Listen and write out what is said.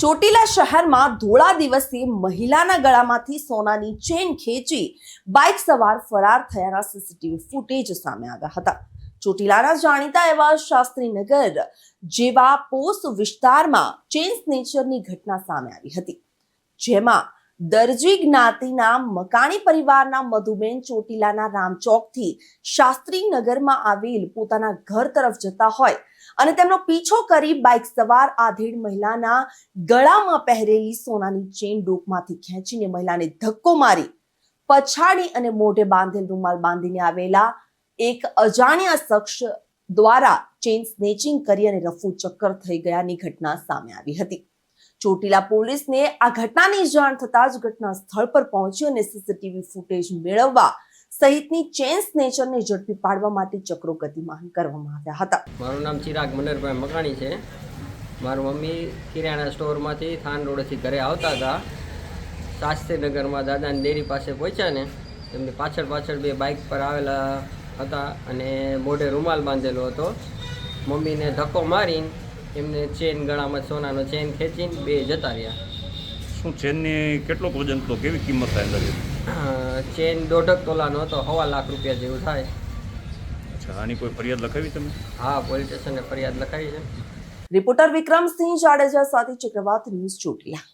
ચોટીલા શહેરમાં ધોળા દિવસે મહિલાના ગળામાંથી સોનાની ચેન ખેંચી બાઇક સવાર ફરાર થયાના સીસીટીવી ફૂટેજ સામે આવ્યા હતા. ચોટીલાના જાણીતા એવા શાસ્ત્રીનગર જેવા પોસ્ટ વિસ્તારમાં ચેન સ્નેચરની ઘટના સામે આવી હતી. જેમાં દરજી જ્ઞાતિના મકાણી પરિવારના મધુબેન ચોટીલાના રામચોકથી શાસ્ત્રી નગરમાં આવેલ પોતાના ઘર તરફ જતા હોય અને તેમનો પીછો કરી બાઇક સવાર આધેડ મહિલાના ગળામાં પહેરેલી સોનાની ચેન ડોકમાંથી ખેંચીને મહિલાને ધક્કો મારી, પછાડી અને મોઢે બાંધેલ રૂમાલ બાંધીને આવેલા એક અજાણ્યા શખ્સ દ્વારા ચેન સ્નેચિંગ કરી અને રફુ ચક્કર થઈ ગયાની ઘટના સામે આવી હતી. ચોટીલા પોલીસને આ ઘટનાની જાણ થતાં જ ઘટના સ્થળ પર પહોંચી અને સીસીટીવી ફૂટેજ મેળવવા સહિતની ચેન સ્નેચરને ઝડપી પાડવા માટે ચક્રો ગતિમાન કરવામાં આવ્યા હતા. મારું નામ ચિરાગ મનરભાઈ મકાણી છે. મારું મમ્મી કિરાણા સ્ટોરમાંથી થાન રોડથી ઘરે આવતા હતા. શાસ્ત્રીનગરમાં દાદાની ડેરી પાસે પહોંચ્યા ને એમની પાછળ પાછળ બે બાઇક પર આવેલા હતા અને મોઢે રૂમાલ બાંધેલો હતો. મમ્મીને ધક્કો મારીને એમને ચેન ગળામાં સોનાનો ચેન ખેંચીને બે જતા રહ્યા. શું ચેનની કેટલો વજન તો કેવી કિંમત થાય અંદાજે ચેન દોઢક તોલાનો હતો સવા લાખ રૂપિયા જેવું થાય. અચ્છા આની કોઈ ફરિયાદ લખાવી તમે? હા પોલીસ સ્ટેશને ફરિયાદ લખાવી છે. રિપોર્ટર વિક્રમસિંહ જાડેજા સાથે ચક્રવાત ન્યૂઝ ચોટીલા.